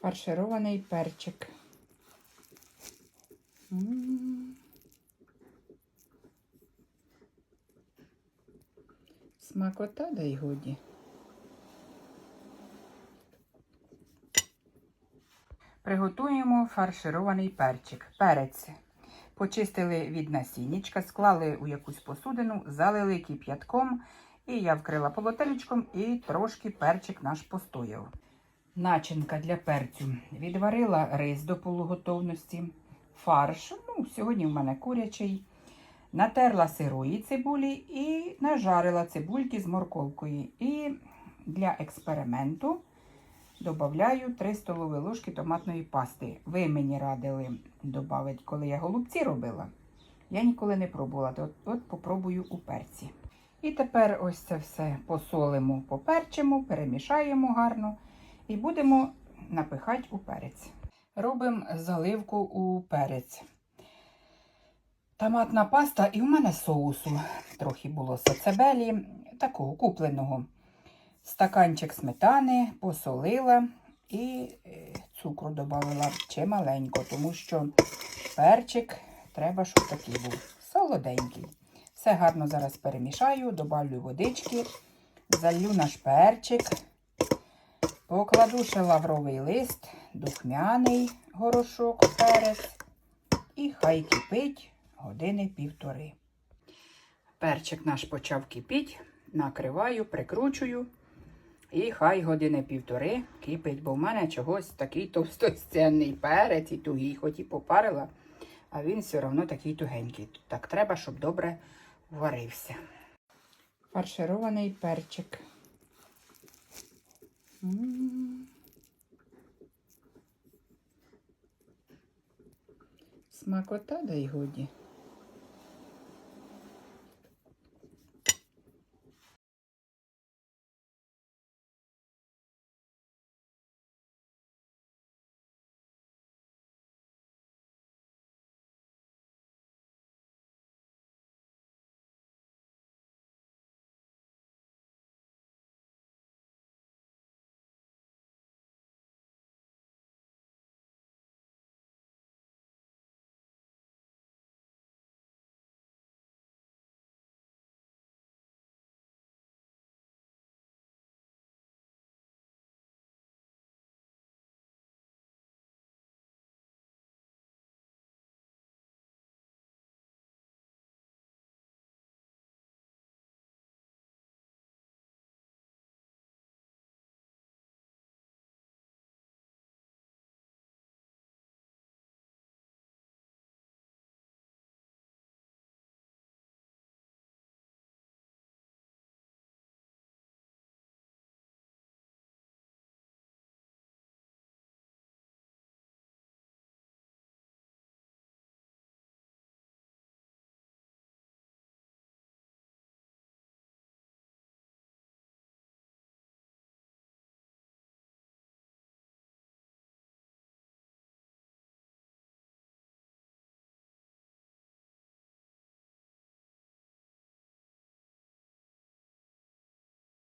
фарширований перчик. Смакота, да й годі. Приготуємо фарширований перчик. Перець. Почистили від насіннячка, склали у якусь посудину, залили кип'ятком, і я вкрила полотенечком і трошки перчик наш постояв. Начинка для перцю. Відварила рис до полуготовності, фарш. Ну, сьогодні в мене курячий. Натерла сирої цибулі і нажарила цибульки з морковкою. І для експерименту Добавляю 3 столові ложки томатної пасти. Ви мені радили додати, коли я голубці робила. Я ніколи не пробувала, от, от попробую у перці. І тепер ось це все посолимо, поперчимо, перемішаємо гарно і будемо напихати у перець. Робимо заливку у перець. Томатна паста і в мене соусу. Трохи було сацебелі, такого купленого стаканчик сметани, посолила і е, цукру додала чималенько, тому що перчик треба, щоб такий був солоденький. Все гарно зараз перемішаю, добавлю водички, залью наш перчик, покладу ще лавровий лист, духмяний горошок, перець і хай кипить години півтори. Перчик наш почав кипіти, накриваю, прикручую. І хай години півтори кипить, бо в мене чогось такий товстостенний перець і тугий, хоч і попарила, а він все одно такий тугенький. Так треба, щоб добре варився. Фарширований перчик. Смакота, да й годі.